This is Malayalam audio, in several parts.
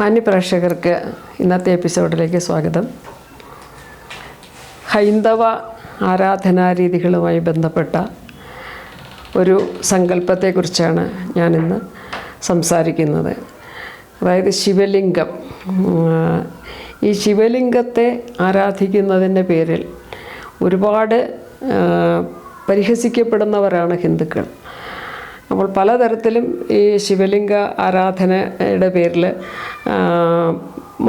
മാന്യപ്രേക്ഷകർക്ക് ഇന്നത്തെ എപ്പിസോഡിലേക്ക് സ്വാഗതം. ഹൈന്ദവ ആരാധനാരീതികളുമായി ബന്ധപ്പെട്ട ഒരു സങ്കല്പത്തെക്കുറിച്ചാണ് ഞാനിന്ന് സംസാരിക്കുന്നത്. അതായത് ശിവലിംഗം. ഈ ശിവലിംഗത്തെ ആരാധിക്കുന്നതിന്റെ പേരിൽ ഒരുപാട് പരിഹസിക്കപ്പെടുന്നവരാണ് ഹിന്ദുക്കൾ. അപ്പോൾ പലതരത്തിലും ഈ ശിവലിംഗ ആരാധനയുടെ പേരിൽ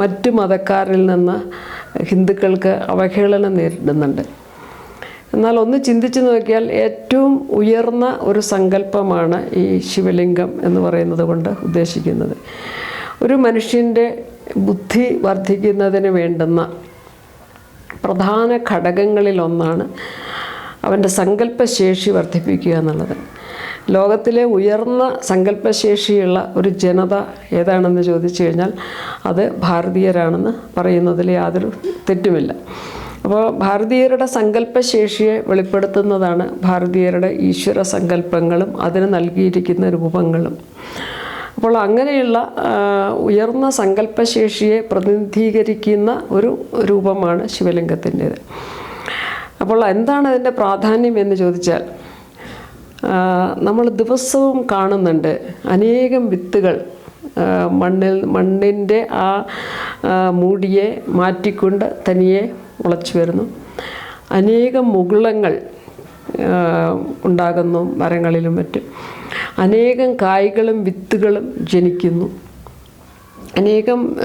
മറ്റു മതക്കാരിൽ നിന്ന് ഹിന്ദുക്കൾക്ക് അവഹേളനം നേരിടുന്നുണ്ട്. എന്നാൽ ഒന്ന് ചിന്തിച്ചു നോക്കിയാൽ ഏറ്റവും ഉയർന്ന ഒരു സങ്കല്പമാണ് ഈ ശിവലിംഗം എന്ന് പറയുന്നത് കൊണ്ട് ഉദ്ദേശിക്കുന്നത്. ഒരു മനുഷ്യന്റെ ബുദ്ധി വർദ്ധിക്കുന്നതിന് വേണ്ടുന്ന പ്രധാന ഘടകങ്ങളിലൊന്നാണ് അവന്റെ സങ്കല്പശേഷി വർദ്ധിപ്പിക്കുക എന്നുള്ളത്. ലോകത്തിലെ ഉയർന്ന സങ്കല്പശേഷിയുള്ള ഒരു ജനത ഏതാണെന്ന് ചോദിച്ചു കഴിഞ്ഞാൽ അത് ഭാരതീയരാണെന്ന് പറയുന്നതിൽ യാതൊരു തെറ്റുമില്ല. അപ്പോൾ ഭാരതീയരുടെ സങ്കല്പശേഷിയെ വെളിപ്പെടുത്തുന്നതാണ് ഭാരതീയരുടെ ഈശ്വര സങ്കല്പങ്ങളും അതിന് നൽകിയിരിക്കുന്ന രൂപങ്ങളും. അപ്പോൾ അങ്ങനെയുള്ള ഉയർന്ന സങ്കല്പശേഷിയെ പ്രതിനിധീകരിക്കുന്ന ഒരു രൂപമാണ് ശിവലിംഗത്തിന്റേത്. അപ്പോൾ എന്താണ് അതിന്റെ പ്രാധാന്യം എന്ന് ചോദിച്ചാൽ നമ്മൾ ദിവസവും കാണുന്നുണ്ട് അനേകം വിത്തുകൾ മണ്ണിൽ മണ്ണിന്റെ ആ മൂടിയെ മാറ്റിക്കൊണ്ട് തനിയെ മുളച്ചു വരുന്നു. അനേകം മുകുളങ്ങൾ ഉണ്ടാകുന്നു മരങ്ങളിലും മറ്റും. അനേകം കായ്കളും വിത്തുകളും ജനിക്കുന്നു. അനേകം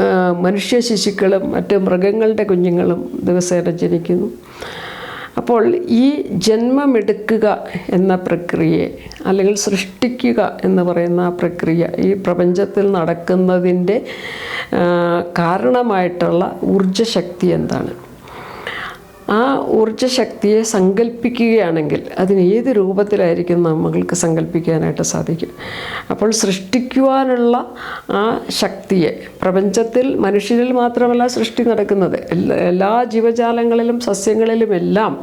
മനുഷ്യ ശിശുക്കളും മറ്റ് മൃഗങ്ങളുടെ കുഞ്ഞുങ്ങളും ദിവസേന ജനിക്കുന്നു. അപ്പോൾ ഈ ജന്മമെടുക്കുക എന്ന പ്രക്രിയയെ അല്ലെങ്കിൽ സൃഷ്ടിക്കുക എന്ന് പറയുന്ന ആ പ്രക്രിയ ഈ പ്രപഞ്ചത്തിൽ നടക്കുന്നതിന്റെ കാരണമായിട്ടുള്ള ഊർജശക്തി എന്താണ്? ആ ഊർജശക്തിയെ സങ്കല്പിക്കുകയാണെങ്കിൽ അതിന് ഏത് രൂപത്തിലായിരിക്കും നമ്മൾക്ക് സങ്കല്പിക്കാനായിട്ട് സാധിക്കും. അപ്പോൾ സൃഷ്ടിക്കുവാനുള്ള ആ ശക്തിയെ പ്രപഞ്ചത്തിൽ മനുഷ്യരിൽ മാത്രമല്ല സൃഷ്ടി നടക്കുന്നത്. എല്ലാ ജീവജാലങ്ങളിലും ജീവജാലങ്ങളിലും സസ്യങ്ങളിലുമെല്ലാം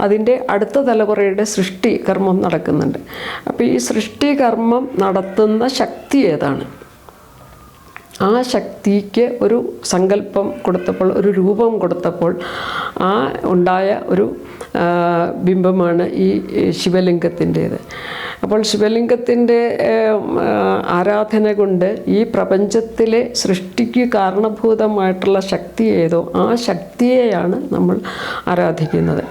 അതിന്റെ അടുത്ത തലമുറയുടെ സൃഷ്ടി കർമ്മം നടക്കുന്നുണ്ട്. അപ്പോൾ ഈ സൃഷ്ടി കർമ്മം നടത്തുന്ന ശക്തി ഏതാണ്? ആ ശക്തിക്ക് ഒരു സങ്കല്പം കൊടുത്തപ്പോൾ ഒരു രൂപം കൊടുത്തപ്പോൾ ആ ഉണ്ടായ ഒരു ബിംബമാണ് ഈ ശിവലിംഗത്തിന്റേത്. അപ്പോൾ ശിവലിംഗത്തിന്റെ ആരാധന കൊണ്ട് ഈ പ്രപഞ്ചത്തിലെ സൃഷ്ടിക്ക് കാരണഭൂതമായിട്ടുള്ള ശക്തി ഏതോ ആ ശക്തിയെയാണ് നമ്മൾ ആരാധിക്കുന്നത്.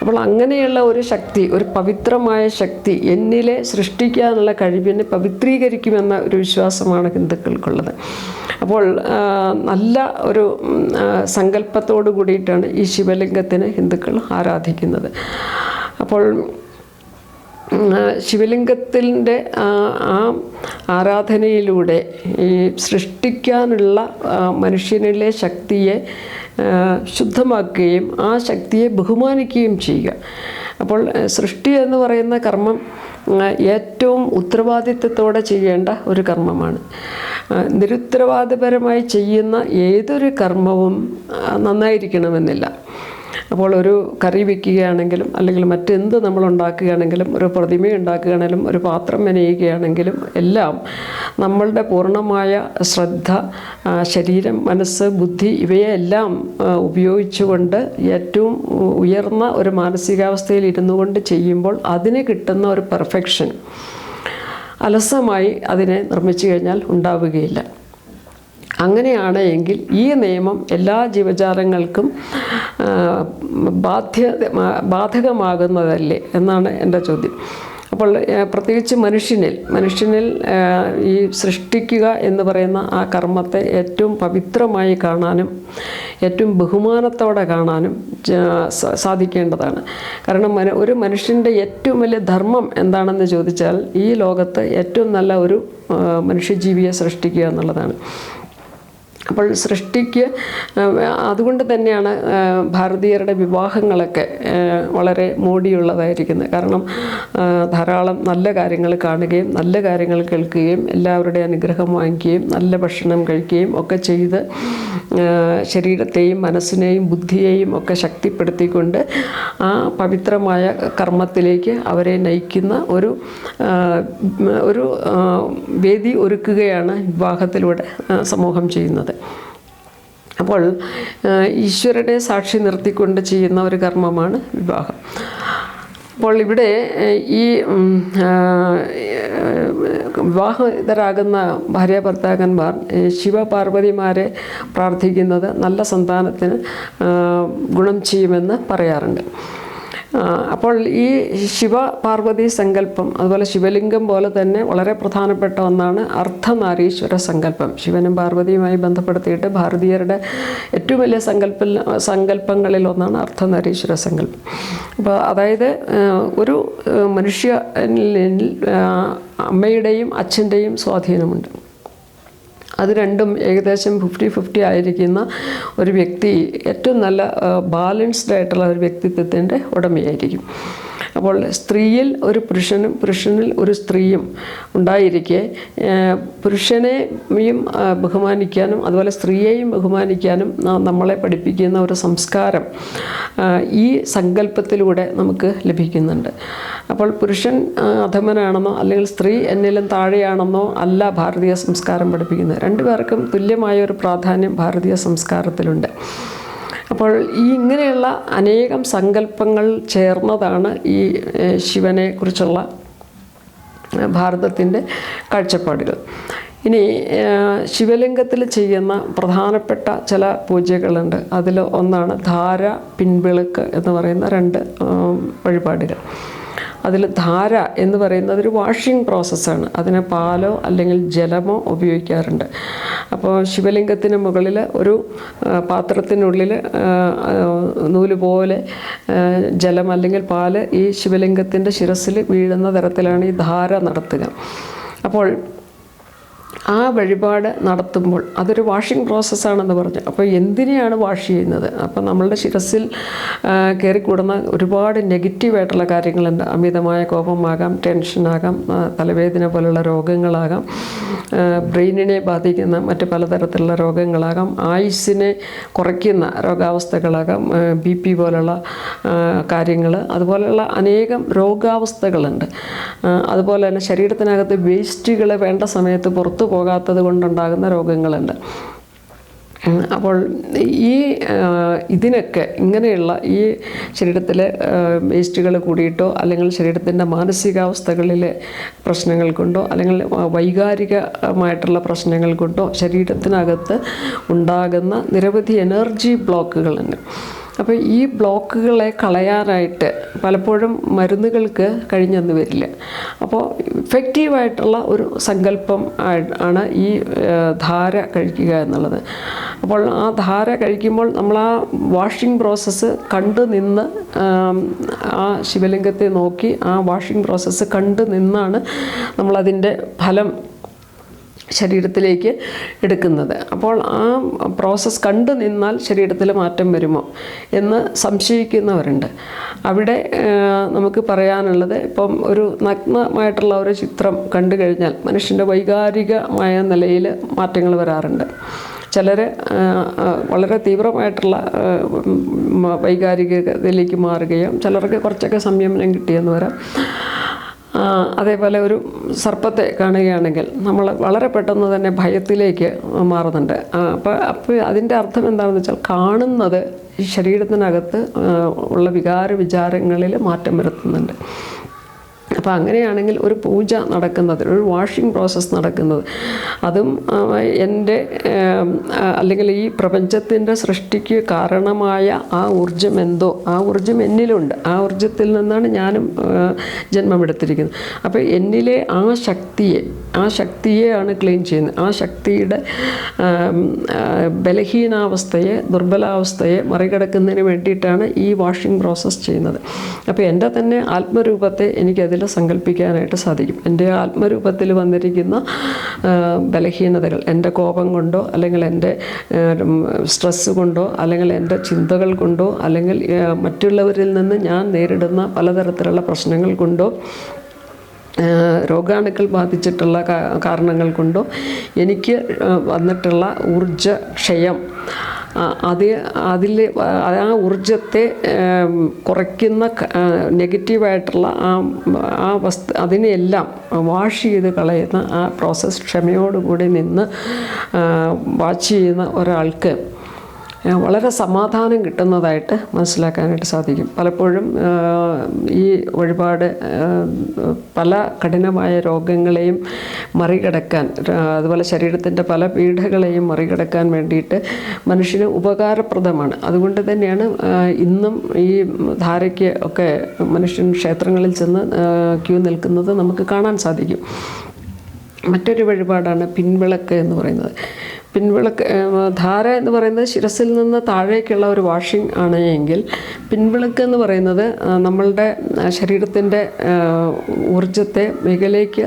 അപ്പോൾ അങ്ങനെയുള്ള ഒരു ശക്തി ഒരു പവിത്രമായ ശക്തി എന്നിലെ സൃഷ്ടിക്കാനുള്ള കഴിവിനെ പവിത്രീകരിക്കുമെന്ന ഒരു വിശ്വാസമാണ് ഹിന്ദുക്കൾക്കുള്ളത്. അപ്പോൾ നല്ല ഒരു സങ്കല്പത്തോടു കൂടിയിട്ടാണ് ഈ ശിവലിംഗത്തിന് ഹിന്ദുക്കൾ ആരാധിക്കുന്നത്. അപ്പോൾ ശിവലിംഗത്തിന്റെ ആ ആരാധനയിലൂടെ ഈ സൃഷ്ടിക്കാനുള്ള മനുഷ്യനിലെ ശക്തിയെ ശുദ്ധമാക്കുകയും ആ ശക്തിയെ ബഹുമാനിക്കുകയും ചെയ്യുക. അപ്പോൾ സൃഷ്ടി എന്ന് പറയുന്ന കർമ്മം ഏറ്റവും ഉത്തരവാദിത്വത്തോടെ ചെയ്യേണ്ട ഒരു കർമ്മമാണ്. നിരുത്തരവാദപരമായി ചെയ്യുന്ന ഏതൊരു കർമ്മവും നന്നായിരിക്കണമെന്നില്ല. അപ്പോൾ ഒരു കറി വെക്കുകയാണെങ്കിലും അല്ലെങ്കിൽ മറ്റെന്ത് നമ്മൾ ഉണ്ടാക്കുകയാണെങ്കിലും ഒരു പ്രതിമ ഉണ്ടാക്കുകയാണെങ്കിലും ഒരു പാത്രം മെനയുകയാണെങ്കിലും എല്ലാം നമ്മളുടെ പൂർണമായ ശ്രദ്ധ ശരീരം മനസ്സ് ബുദ്ധി ഇവയെല്ലാം ഉപയോഗിച്ചുകൊണ്ട് ഏറ്റവും ഉയർന്ന ഒരു മാനസികാവസ്ഥയിൽ ഇരുന്നു കൊണ്ട് ചെയ്യുമ്പോൾ അതിന് കിട്ടുന്ന ഒരു പെർഫെക്ഷൻ അലസമായി അതിനെ നിർമ്മിച്ചു കഴിഞ്ഞാൽ ഉണ്ടാവുകയില്ല. അങ്ങനെയാണ് എങ്കിൽ ഈ നിയമം എല്ലാ ജീവജാലങ്ങൾക്കും ബാധ്യ ബാധകമാകുന്നതല്ലേ എന്നാണ് എന്റെ ചോദ്യം. അപ്പോൾ പ്രത്യേകിച്ച് മനുഷ്യനിൽ മനുഷ്യനിൽ ഈ സൃഷ്ടിക്കുക എന്ന് പറയുന്ന ആ കർമ്മത്തെ ഏറ്റവും പവിത്രമായി കാണാനും ഏറ്റവും ബഹുമാനത്തോടെ കാണാനും സാധിക്കേണ്ടതാണ്. കാരണം ഒരു മനുഷ്യന്റെ ഏറ്റവും വലിയ ധർമ്മം എന്താണെന്ന് ചോദിച്ചാൽ ഈ ലോകത്ത് ഏറ്റവും നല്ല ഒരു മനുഷ്യജീവിയെ സൃഷ്ടിക്കുക എന്നുള്ളതാണ്. അപ്പോൾ സൃഷ്ടിക്ക് അതുകൊണ്ട് തന്നെയാണ് ഭാരതീയരുടെ വിവാഹങ്ങളൊക്കെ വളരെ മോടിയുള്ളതായിരിക്കുന്നത്. കാരണം ധാരാളം നല്ല കാര്യങ്ങൾ കാണുകയും നല്ല കാര്യങ്ങൾ കേൾക്കുകയും എല്ലാവരുടെയും അനുഗ്രഹം വാങ്ങിക്കുകയും നല്ല ഭക്ഷണം കഴിക്കുകയും ഒക്കെ ചെയ്ത് ശരീരത്തെയും മനസ്സിനെയും ബുദ്ധിയെയും ഒക്കെ ശക്തിപ്പെടുത്തിക്കൊണ്ട് ആ പവിത്രമായ കർമ്മത്തിലേക്ക് അവരെ നയിക്കുന്ന ഒരു ഒരു വേദി ഒരുക്കുകയാണ് വിവാഹത്തിലൂടെ സമൂഹം ചെയ്യുന്നത്. അപ്പോൾ ഈശ്വരനെ സാക്ഷി നിർത്തിക്കൊണ്ട് ചെയ്യുന്ന ഒരു കർമ്മമാണ് വിവാഹം. അപ്പോൾ ഇവിടെ ഈ വിവാഹിതരാകുന്ന ഭാര്യ ഭർത്താക്കന്മാർ ശിവപാർവതിമാരെ പ്രാർത്ഥിക്കുന്നത് നല്ല സന്താനത്തിന് ഗുണം ചെയ്യുമെന്ന് പറയാറുണ്ട്. അപ്പോൾ ഈ ശിവ പാർവതി സങ്കല്പം അതുപോലെ ശിവലിംഗം പോലെ തന്നെ വളരെ പ്രധാനപ്പെട്ട ഒന്നാണ് അർദ്ധനാരീശ്വര സങ്കല്പം. ശിവനും പാർവതിയുമായി ബന്ധപ്പെടുത്തിയിട്ട് ഭാരതീയരുടെ ഏറ്റവും വലിയ സങ്കല്പ സങ്കല്പങ്ങളിൽ ഒന്നാണ് അർദ്ധനാരീശ്വര സങ്കല്പം. അപ്പോൾ അതായത് ഒരു മനുഷ്യ അമ്മയുടെയും അച്ഛന്റെയും സ്വാധീനമുണ്ട്. അത് രണ്ടും ഏകദേശം ഫിഫ്റ്റി ഫിഫ്റ്റി ആയിരിക്കുന്ന ഒരു വ്യക്തി ഏറ്റവും നല്ല ബാലൻസ്ഡ് ആയിട്ടുള്ള ഒരു വ്യക്തിത്വത്തിന്റെ ഉടമയായിരിക്കും. അപ്പോൾ സ്ത്രീയിൽ ഒരു പുരുഷനും പുരുഷനിൽ ഒരു സ്ത്രീയും ഉണ്ടായിരിക്കെ പുരുഷനെയും ബഹുമാനിക്കാനും അതുപോലെ സ്ത്രീയെയും ബഹുമാനിക്കാനും നമ്മളെ പഠിപ്പിക്കുന്ന ഒരു സംസ്കാരം ഈ സങ്കല്പത്തിലൂടെ നമുക്ക് ലഭിക്കുന്നുണ്ട്. അപ്പോൾ പുരുഷൻ അധമനാണെന്നോ അല്ലെങ്കിൽ സ്ത്രീ എന്നിലും താഴെയാണെന്നോ അല്ല ഭാരതീയ സംസ്കാരം പഠിപ്പിക്കുന്നത്. രണ്ടുപേർക്കും തുല്യമായ ഒരു പ്രാധാന്യം ഭാരതീയ സംസ്കാരത്തിലുണ്ട്. അപ്പോൾ ഈ ഇങ്ങനെയുള്ള അനേകം സങ്കല്പങ്ങൾ ചേർന്നതാണ് ഈ ശിവനെ കുറിച്ചുള്ള ഭാരതത്തിന്റെ കാഴ്ചപ്പാടുകൾ. ഇനി ശിവലിംഗത്തിൽ ചെയ്യുന്ന പ്രധാനപ്പെട്ട ചില പൂജകളുണ്ട്. അതിൽ ഒന്നാണ് ധാര പിൻവിളക്ക് എന്ന് പറയുന്ന രണ്ട് വഴിപാടുകൾ. അതിൽ ധാര എന്ന് പറയുന്നത് ഒരു വാഷിംഗ് പ്രോസസ്സാണ് അതിന് പാലോ അല്ലെങ്കിൽ ജലമോ ഉപയോഗിക്കാറുണ്ട്. അപ്പോൾ ശിവലിംഗത്തിന് മുകളിൽ ഒരു പാത്രത്തിനുള്ളിൽ നൂൽ പോലെ ജലം അല്ലെങ്കിൽ പാൽ ഈ ശിവലിംഗത്തിന്റെ ശിരസിൽ വീഴുന്ന തരത്തിലാണ് ഈ ധാര നടത്തുക. അപ്പോൾ ആ വഴിപാട് നടത്തുമ്പോൾ അതൊരു വാഷിംഗ് പ്രോസസ്സാണെന്ന് പറഞ്ഞു. അപ്പോൾ എന്തിനെയാണ് വാഷ് ചെയ്യുന്നത്? അപ്പോൾ നമ്മളുടെ ശിരസിൽ കയറിക്കൂടുന്ന ഒരുപാട് നെഗറ്റീവായിട്ടുള്ള കാര്യങ്ങളുണ്ട്. അമിതമായ കോപമാകാം ടെൻഷനാകാം തലവേദന പോലുള്ള രോഗങ്ങളാകാം ബ്രെയിനിനെ ബാധിക്കുന്ന മറ്റ് പലതരത്തിലുള്ള രോഗങ്ങളാകാം ആയുസിനെ കുറയ്ക്കുന്ന രോഗാവസ്ഥകളാകാം ബി പി പോലുള്ള കാര്യങ്ങൾ. അതുപോലെയുള്ള അനേകം രോഗാവസ്ഥകളുണ്ട്. അതുപോലെ തന്നെ ശരീരത്തിനകത്ത് വേസ്റ്റുകൾ വേണ്ട സമയത്ത് പുറത്തു പോകാത്തത് കൊണ്ടുണ്ടാകുന്ന രോഗങ്ങളുണ്ട്. അപ്പോൾ ഈ ഇതിനൊക്കെ ഇങ്ങനെയുള്ള ഈ ശരീരത്തിലെ വേസ്റ്റുകൾ കൂടിയിട്ടോ അല്ലെങ്കിൽ ശരീരത്തിന്റെ മാനസികാവസ്ഥകളിലെ പ്രശ്നങ്ങൾ കൊണ്ടോ അല്ലെങ്കിൽ വൈകാരികമായിട്ടുള്ള പ്രശ്നങ്ങൾ കൊണ്ടോ ശരീരത്തിനകത്ത് ഉണ്ടാകുന്ന നിരവധി എനർജി ബ്ലോക്കുകളുണ്ട് അപ്പോൾ ഈ ബ്ലോക്കുകളെ കളയാനായിട്ട് പലപ്പോഴും മരുന്നുകൾക്ക് കഴിഞ്ഞെന്ന് വരില്ല. അപ്പോൾ ഇഫക്റ്റീവായിട്ടുള്ള ഒരു സങ്കല്പം ആണ് ഈ ധാര കഴിക്കുക എന്നുള്ളത്. അപ്പോൾ ആ ധാര കഴിക്കുമ്പോൾ നമ്മൾ ആ വാഷിംഗ് പ്രോസസ്സ് കണ്ടു നിന്ന് ആ ശിവലിംഗത്തെ നോക്കി ആ വാഷിംഗ് പ്രോസസ്സ് കണ്ടു നിന്നാണ് നമ്മളതിന്റെ ഫലം ശരീരത്തിലേക്ക് എടുക്കുന്നത്. അപ്പോൾ ആ പ്രോസസ്സ് കണ്ടു നിന്നാൽ ശരീരത്തിൽ മാറ്റം വരുമോ എന്ന് സംശയിക്കുന്നവരുണ്ട്. അവിടെ നമുക്ക് പറയാനുള്ളത് ഇപ്പം ഒരു നഗ്നമായിട്ടുള്ള ഒരു ചിത്രം കണ്ടു കഴിഞ്ഞാൽ മനുഷ്യന്റെ വൈകാരികമായ നിലയിൽ മാറ്റങ്ങൾ വരാറുണ്ട്. ചിലർ വളരെ തീവ്രമായിട്ടുള്ള വൈകാരികതയിലേക്ക് മാറുകയും ചിലർക്ക് കുറച്ചൊക്കെ സംയമനം കിട്ടിയെന്ന് വരാം. അതേപോലെ ഒരു സർപ്പത്തെ കാണുകയാണെങ്കിൽ നമ്മൾ വളരെ പെട്ടെന്ന് തന്നെ ഭയത്തിലേക്ക് മാറുന്നുണ്ട്. അപ്പോൾ അപ്പോൾ അതിന്റെ അർത്ഥം എന്താണെന്ന് വെച്ചാൽ കാണുന്നത് ഈ ശരീരത്തിനകത്ത് ഉള്ള വികാര വിചാരങ്ങളിൽ മാറ്റം വരുത്തുന്നുണ്ട്. അപ്പോൾ അങ്ങനെയാണെങ്കിൽ ഒരു പൂജ നടക്കുന്നത് ഒരു വാഷിംഗ് പ്രോസസ്സ് നടക്കുന്നത്. അതും എന്റെ അല്ലെങ്കിൽ ഈ പ്രപഞ്ചത്തിന്റെ സൃഷ്ടിക്ക് കാരണമായ ആ ഊർജം എന്തോ ആ ഊർജം എന്നിലുണ്ട്. ആ ഊർജത്തിൽ നിന്നാണ് ഞാനും ജന്മമെടുത്തിരിക്കുന്നത്. അപ്പോൾ എന്നിലെ ആ ശക്തിയെ ആ ശക്തിയെയാണ് ക്ലീൻ ചെയ്യുന്നത്. ആ ശക്തിയുടെ ബലഹീനാവസ്ഥയെ ദുർബലാവസ്ഥയെ മറികടക്കുന്നതിന് വേണ്ടിയിട്ടാണ് ഈ വാഷിംഗ് പ്രോസസ്സ് ചെയ്യുന്നത്. അപ്പോൾ എന്റെ തന്നെ ആത്മരൂപത്തെ എനിക്കതിൽ രീതിയിൽ സങ്കല്പിക്കാനായിട്ട് സാധിക്കും. എന്റെ ആത്മരൂപത്തിൽ വന്നിരിക്കുന്ന ബലഹീനതകൾ എന്റെ കോപം കൊണ്ടോ അല്ലെങ്കിൽ എന്റെ സ്ട്രെസ് കൊണ്ടോ അല്ലെങ്കിൽ എന്റെ ചിന്തകൾ കൊണ്ടോ അല്ലെങ്കിൽ മറ്റുള്ളവരിൽ നിന്ന് ഞാൻ നേരിടുന്ന പലതരത്തിലുള്ള പ്രശ്നങ്ങൾ കൊണ്ടോ രോഗാണുക്കൾ ബാധിച്ചിട്ടുള്ള കാരണങ്ങൾ കൊണ്ടോ എനിക്ക് വന്നിട്ടുള്ള ഊർജ ക്ഷയം അത് അതിൽ ആ ഊർജത്തെ കുറയ്ക്കുന്ന നെഗറ്റീവായിട്ടുള്ള ആ ആ വസ്തു അതിനെയെല്ലാം വാഷ് ചെയ്ത് കളയുന്ന ആ പ്രോസസ്സ് ക്ഷമയോടുകൂടി നിന്ന് വാച്ച് ചെയ്യുന്ന ഒരാൾക്ക് വളരെ സമാധാനം കിട്ടുന്നതായിട്ട് മനസ്സിലാക്കാനായിട്ട് സാധിക്കും. പലപ്പോഴും ഈ വഴിപാട് പല കഠിനമായ രോഗങ്ങളെയും മറികടക്കാൻ അതുപോലെ ശരീരത്തിന്റെ പല പീഡകളെയും മറികടക്കാൻ വേണ്ടിയിട്ട് മനുഷ്യന് ഉപകാരപ്രദമാണ്. അതുകൊണ്ട് തന്നെയാണ് ഇന്നും ഈ ധാരയ്ക്ക് ഒക്കെ മനുഷ്യൻ ക്ഷേത്രങ്ങളിൽ ചെന്ന് ക്യൂ നിൽക്കുന്നത് നമുക്ക് കാണാൻ സാധിക്കും. മറ്റൊരു വഴിപാടാണ് പിൻവിളക്ക് എന്ന് പറയുന്നത്. പിൻവിളക്ക് ധാര എന്ന് പറയുന്നത് ശിരസിൽ നിന്ന് താഴേക്കുള്ള ഒരു വാഷിംഗ് ആണ് എങ്കിൽ പിൻവിളക്ക് എന്ന് പറയുന്നത് നമ്മളുടെ ശരീരത്തിന്റെ ഊർജത്തെ മികലേക്ക്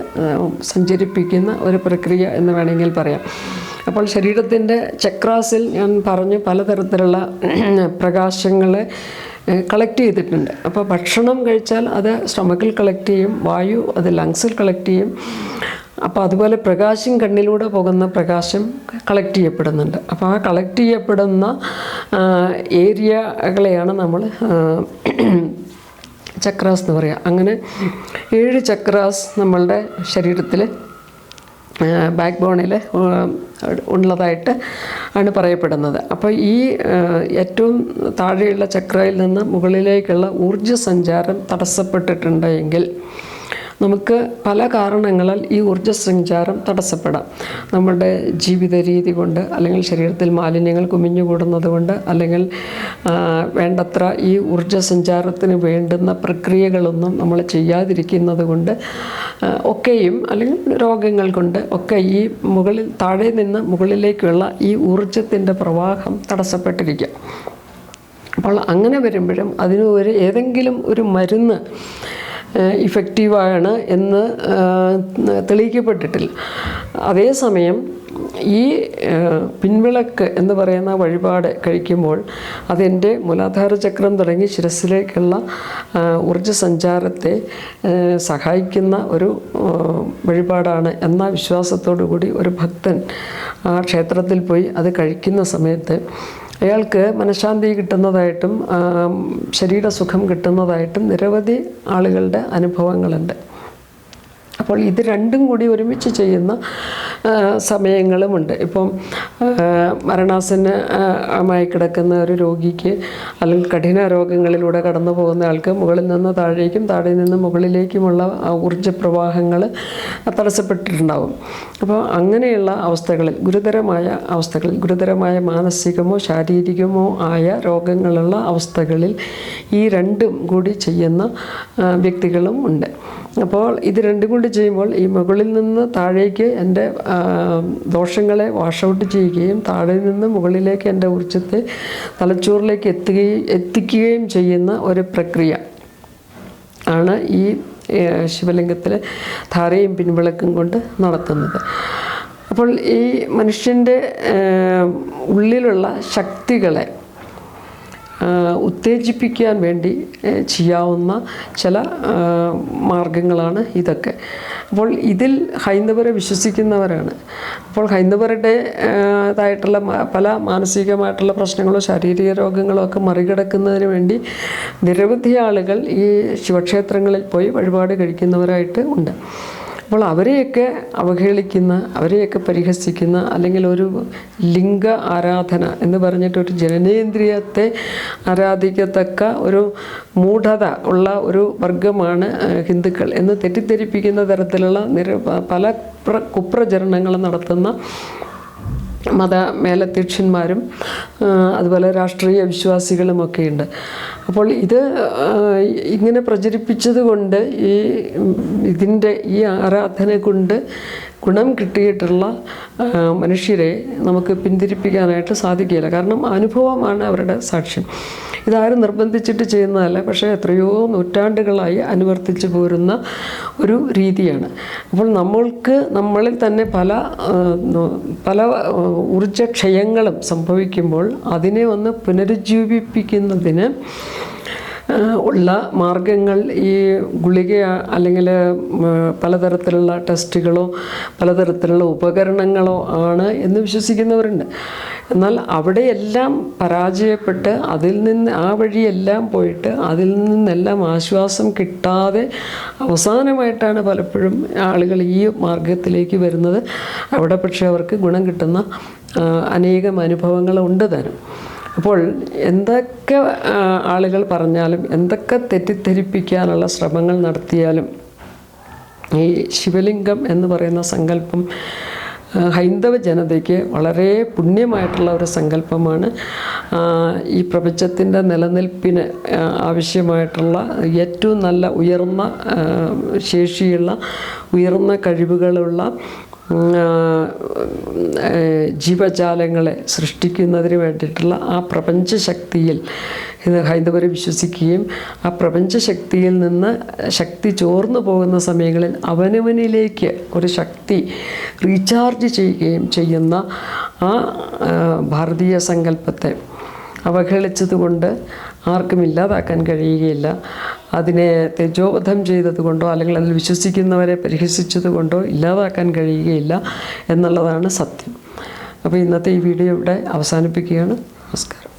സഞ്ചരിപ്പിക്കുന്ന ഒരു പ്രക്രിയ എന്ന് വേണമെങ്കിൽ പറയാം. അപ്പോൾ ശരീരത്തിന്റെ ചക്രാസിൽ ഞാൻ പറഞ്ഞു പലതരത്തിലുള്ള പ്രകാശങ്ങളെ കളക്ട് ചെയ്തിട്ടുണ്ട്. അപ്പോൾ ഭക്ഷണം കഴിച്ചാൽ അത് സ്റ്റൊമക്കിൽ കളക്ട് ചെയ്യും വായു അത് ലങ്സിൽ കളക്ട് ചെയ്യും. അപ്പോൾ അതുപോലെ പ്രകാശം കണ്ണിലൂടെ പോകുന്ന പ്രകാശം കളക്ട് ചെയ്യപ്പെടുന്നുണ്ട്. അപ്പോൾ ആ കളക്ട് ചെയ്യപ്പെടുന്ന ഏരിയകളെയാണ് നമ്മൾ ചക്രാസ് എന്ന് പറയുക അങ്ങനെ ഏഴ് ചക്രാസ് നമ്മളുടെ ശരീരത്തിൽ ബാക്ക് ബോണിൽ ഉള്ളതായിട്ട് ആണ് പറയപ്പെടുന്നത്. അപ്പോൾ ഈ ഏറ്റവും താഴെയുള്ള ചക്രയിൽ നിന്ന് മുകളിലേക്കുള്ള ഊർജ സഞ്ചാരം തടസ്സപ്പെട്ടിട്ടുണ്ട് എങ്കിൽ നമുക്ക് പല കാരണങ്ങളാൽ ഈ ഊർജ സഞ്ചാരം തടസ്സപ്പെടാം. നമ്മുടെ ജീവിത രീതി കൊണ്ട് അല്ലെങ്കിൽ ശരീരത്തിൽ മാലിന്യങ്ങൾ കുമിഞ്ഞുകൂടുന്നത് കൊണ്ട് അല്ലെങ്കിൽ വേണ്ടത്ര ഈ ഊർജ സഞ്ചാരത്തിന് വേണ്ടുന്ന പ്രക്രിയകളൊന്നും നമ്മൾ ചെയ്യാതിരിക്കുന്നത് കൊണ്ട് ഒക്കെയും അല്ലെങ്കിൽ രോഗങ്ങൾ കൊണ്ട് ഒക്കെ ഈ മുകളിൽ താഴെ നിന്ന് മുകളിലേക്കുള്ള ഈ ഊർജത്തിന്റെ പ്രവാഹം തടസ്സപ്പെട്ടിരിക്കുക അപ്പോൾ അങ്ങനെ വരുമ്പോഴും അതിന് ഒരു ഏതെങ്കിലും ഒരു മരുന്ന് ഇഫക്റ്റീവാണ് എന്ന് തെളിയിക്കപ്പെട്ടിട്ടില്ല. അതേസമയം ഈ പിൻവിളക്ക് എന്ന് പറയുന്ന വഴിപാട് കഴിക്കുമ്പോൾ അതെന്റെ മൂലാധാര ചക്രം തുടങ്ങി ശിരസിലേക്കുള്ള ഊർജ സഞ്ചാരത്തെ സഹായിക്കുന്ന ഒരു വഴിപാടാണ് എന്ന വിശ്വാസത്തോടു കൂടി ഒരു ഭക്തൻ ആ ക്ഷേത്രത്തിൽ പോയി അത് കഴിക്കുന്ന സമയത്ത് അയാൾക്ക് മനഃശാന്തി കിട്ടുന്നതായിട്ടും ശരീരസുഖം കിട്ടുന്നതായിട്ടും നിരവധി ആളുകളുടെ അനുഭവങ്ങളുണ്ട്. അപ്പോൾ ഇത് രണ്ടും കൂടി ഒരുമിച്ച് ചെയ്യുന്ന സമയങ്ങളുമുണ്ട്. ഇപ്പം ആ, മായി കിടക്കുന്ന ഒരു രോഗിക്ക് അല്ലെങ്കിൽ കഠിന രോഗങ്ങളിലൂടെ കടന്നു പോകുന്ന ആൾക്ക് മുകളിൽ നിന്ന് താഴേക്കും താഴെ നിന്ന് മുകളിലേക്കുമുള്ള ഊർജ പ്രവാഹങ്ങൾ തടസ്സപ്പെട്ടിട്ടുണ്ടാവും. അപ്പോൾ അങ്ങനെയുള്ള അവസ്ഥകളിൽ ഗുരുതരമായ അവസ്ഥകളിൽ ഗുരുതരമായ മാനസികമോ ശാരീരികമോ ആയ രോഗങ്ങളുള്ള അവസ്ഥകളിൽ ഈ രണ്ടും കൂടി ചെയ്യുന്ന വ്യക്തികളും ഉണ്ട്. അപ്പോൾ ഇത് രണ്ടും കൊണ്ട് ചെയ്യുമ്പോൾ ഈ മുകളിൽ നിന്ന് താഴേക്ക് എന്റെ ദോഷങ്ങളെ വാഷ് ഔട്ട് ചെയ്യുകയും താഴെ നിന്ന് മുകളിലേക്ക് എന്റെ ഊർജത്തെ തലച്ചോറിലേക്ക് എത്തുകയും എത്തിക്കുകയും ചെയ്യുന്ന ഒരു പ്രക്രിയ ആണ് ഈ ശിവലിംഗത്തിൽ ധാരയും പിൻവിളക്കും കൊണ്ട് നടത്തുന്നത്. അപ്പോൾ ഈ മനുഷ്യന്റെ ഉള്ളിലുള്ള ശക്തികളെ ഉത്തേജിപ്പിക്കാൻ വേണ്ടി ചെയ്യാവുന്ന ചില മാർഗങ്ങളാണ് ഇതൊക്കെ. അപ്പോൾ ഇതിൽ ഹൈന്ദവരെ വിശ്വസിക്കുന്നവരാണ്. അപ്പോൾ ഹൈന്ദവരുടെ ഇതായിട്ടുള്ള പല മാനസികമായിട്ടുള്ള പ്രശ്നങ്ങളോ ശാരീരിക രോഗങ്ങളോ ഒക്കെ മറികടക്കുന്നതിന് വേണ്ടി നിരവധി ആളുകൾ ഈ ശിവക്ഷേത്രങ്ങളിൽ പോയി വഴിപാട് കഴിക്കുന്നവരായിട്ട് ഉണ്ട്. അപ്പോൾ അവരെയൊക്കെ അവഹേളിക്കുന്ന അവരെയൊക്കെ പരിഹസിക്കുന്ന അല്ലെങ്കിൽ ഒരു ലിംഗ ആരാധന എന്ന് പറഞ്ഞിട്ട് ഒരു ജനനേന്ദ്രിയത്തെ ആരാധിക്കത്തക്ക ഒരു മൂഢത ഉള്ള ഒരു വർഗമാണ് ഹിന്ദുക്കൾ എന്ന് തെറ്റിദ്ധരിപ്പിക്കുന്ന തരത്തിലുള്ള നിര പല പ്ര കുപ്രചരണങ്ങൾ നടത്തുന്ന മത മേലധ്യക്ഷന്മാരും അതുപോലെ രാഷ്ട്രീയ വിശ്വാസികളുമൊക്കെയുണ്ട് അപ്പോൾ ഇത് ഇങ്ങനെ പ്രചരിപ്പിച്ചത് കൊണ്ട് ഈ ഇതിന്റെ ഈ ആരാധന കൊണ്ട് ഗുണം കിട്ടിയിട്ടുള്ള മനുഷ്യരെ നമുക്ക് പിന്തിരിപ്പിക്കാനായിട്ട് സാധിക്കില്ല കാരണം അനുഭവമാണ് അവരുടെ സാക്ഷ്യം. ഇതാരും നിർബന്ധിച്ചിട്ട് ചെയ്യുന്നതല്ല. പക്ഷേ എത്രയോ നൂറ്റാണ്ടുകളായി അനുവർത്തിച്ച് പോരുന്ന ഒരു രീതിയാണ്. അപ്പോൾ നമ്മൾക്ക് നമ്മളിൽ തന്നെ പല പല ഊർജക്ഷയങ്ങളും സംഭവിക്കുമ്പോൾ അതിനെ ഒന്ന് പുനരുജ്ജീവിപ്പിക്കുന്നതിന് ഉള്ള മാർഗങ്ങൾ ഈ ഗുളിക അല്ലെങ്കിൽ പലതരത്തിലുള്ള ടെസ്റ്റുകളോ പലതരത്തിലുള്ള ഉപകരണങ്ങളോ ആണ് എന്ന് വിശ്വസിക്കുന്നവരുണ്ട്. എന്നാൽ അവിടെയെല്ലാം പരാജയപ്പെട്ട് അതിൽ നിന്ന് ആ വഴിയെല്ലാം പോയിട്ട് അതിൽ നിന്നെല്ലാം ആശ്വാസം കിട്ടാതെ അവസാനമായിട്ടാണ് പലപ്പോഴും ആളുകൾ ഈ മാർഗത്തിലേക്ക് വരുന്നത്. അവിടെ പക്ഷേ അവർക്ക് ഗുണം കിട്ടുന്ന അനേകം അനുഭവങ്ങളുണ്ട് താനും അപ്പോൾ എന്തൊക്കെ ആളുകൾ പറഞ്ഞാലും എന്തൊക്കെ തെറ്റിദ്ധരിപ്പിക്കാനുള്ള ശ്രമങ്ങൾ നടത്തിയാലും ഈ ശിവലിംഗം എന്ന് പറയുന്ന സങ്കല്പം ഹൈന്ദവ ജനതയ്ക്ക് വളരെ പുണ്യമായിട്ടുള്ള ഒരു സങ്കല്പമാണ്. ഈ പ്രപഞ്ചത്തിന്റെ നിലനിൽപ്പിന് ആവശ്യമായിട്ടുള്ള ഏറ്റവും നല്ല ഉയർന്ന ശേഷിയുള്ള ഉയർന്ന കഴിവുകളുള്ള ജീവജാലങ്ങളെ സൃഷ്ടിക്കുന്നതിന് വേണ്ടിയിട്ടുള്ള ആ പ്രപഞ്ചശക്തിയിൽ ഇത് ഹൈന്ദവർ വിശ്വസിക്കുകയും ആ പ്രപഞ്ചശക്തിയിൽ നിന്ന് ശക്തി ചോർന്നു പോകുന്ന സമയങ്ങളിൽ അവനവനിലേക്ക് ഒരു ശക്തി റീചാർജ് ചെയ്യുകയും ചെയ്യുന്ന ആ ഭാരതീയ സങ്കല്പത്തെ അവഹേളിച്ചതുകൊണ്ട് ആർക്കും ഇല്ലാതാക്കാൻ കഴിയുകയില്ല. അതിനെ തേജോവധം ചെയ്തതുകൊണ്ടോ അല്ലെങ്കിൽ അതിൽ വിശ്വസിക്കുന്നവരെ പരിഹസിച്ചതുകൊണ്ടോ ഇല്ലാതാക്കാൻ കഴിയുകയില്ല എന്നുള്ളതാണ് സത്യം. അപ്പോൾ ഇന്നത്തെ ഈ വീഡിയോ ഇവിടെ അവസാനിപ്പിക്കുകയാണ്. നമസ്കാരം.